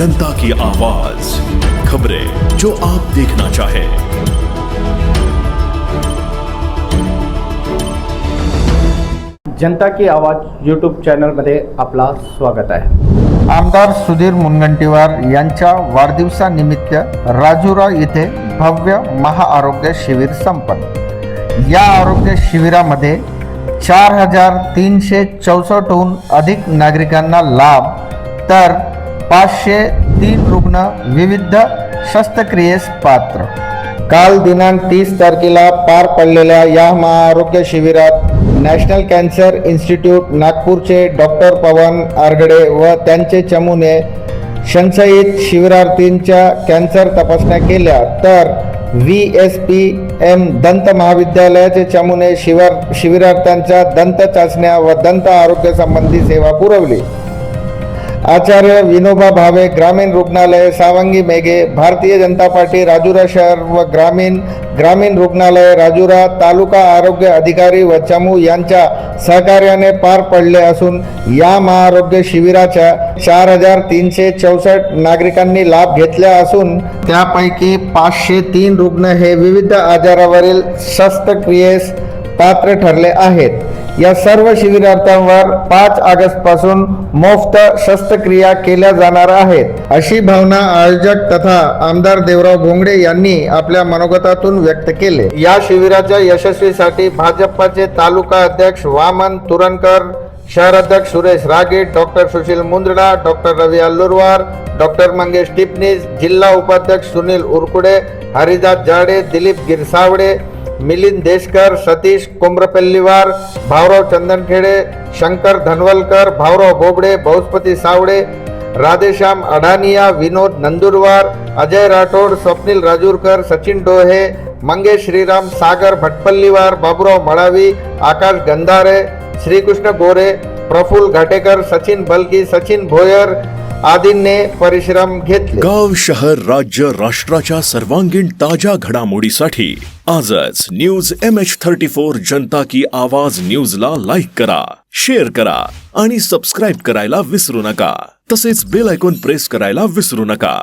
जनता की आवाज खबरें जो आप देखना चाहे। जनता की आवाज यूट्यूब चॅनलमध्ये आपला स्वागत आहे. आमदार सुधीर मुनगंटीवार यांच्या वाढदिवसानिमित्त राजुरा येथे भव्य महाआरोग्य शिबिर संपन्न. या आरोग्य शिबिरामध्ये चार हजार तीनशे चौसष्टहून अधिक नागरिकांना लाभ तर पाचशे तीन रुग्ण विविध शस्त्रक्रियेस पात्र. काल दिनांक तीस तारखेला पार पडलेल्या या महाआरोग्य शिबिरात नॅशनल कॅन्सर इन्स्टिट्यूट नागपूरचे डॉक्टर पवन आरगडे व त्यांचे चमूने संशयित शिबिरार्थींच्या कॅन्सर तपासण्या केल्या. तर व्ही एस पी एम दंत महाविद्यालयाचे चमूने शिवार शिबिरार्थ्यांच्या दंत चाचण्या व दंत आरोग्य संबंधी सेवा पुरवली. आचार्य विनोबा भावे ग्रामीण रुग्णालय सावंगी मेघे भारतीय जनता पार्टी राजुरा शहर व ग्रामीण ग्रामीण रुग्णालय राजुरा तालुका आरोग्य अधिकारी व चमू यांच्या सहकार्याने पार पडले असून या महाआरोग्य शिबिराच्या चार हजार तीनशे चौसष्ट नागरिकांनी लाभ घेतला असून त्यापैकी पाचशे तीन रुग्ण हे विविध आजारावरील शस्त्रक्रियेस पात्र ठरले आहेत या सर्व शिबिरार्थांवर पाच ऑगस्टपासून मोफत शस्त्रक्रिया केल्या जाणार आहेत. अशी भावना आयोजक तथा आमदार देवराव भोंगडे यांनी आपल्या मनोगतातून व्यक्त केले. या शिबिराच्या यशस्वीसाठी भाजपचे तालुका अध्यक्ष वामन तुरनकर शहराध्यक्ष Suresh Ragit doctor Sushil Mundra doctor Ravi Allurwar doctor Mangesh Tipnis जिल्हा उपाध्यक्ष सुनील उरकुडे हरिदास जाडे दिलीप गिरसावडे मिलिंद देशकर, सतीश कोम्रपल्लीवार भाऊराव चंदनखेडे, शंकर धनवलकर, भाऊराव बोबडे, बहुस्पति सावडे, राधेश्याम अडानिया, विनोद नंदुरवार, अजय राठोड स्वप्निल राजूरकर, सचिन डोहे, मंगेश श्रीराम, सागर भटपल्लीवार, बाबुराव मळावी आकाश गंधारे, श्रीकृष्ण गोरे, प्रफुल्ल घाटेकर, सचिन बलकी, सचिन भोयर आदींनी परिश्रम घेतले. गाव शहर राज्य राष्ट्राच्या सर्वांगीण ताज्या घडामोडीसाठी आजच news M H thirty four जनता की आवाज न्यूजला लाईक करा शेअर करा आणि सबस्क्राईब करायला विसरू नका. तसेच बेल ऐकून प्रेस करायला विसरू नका.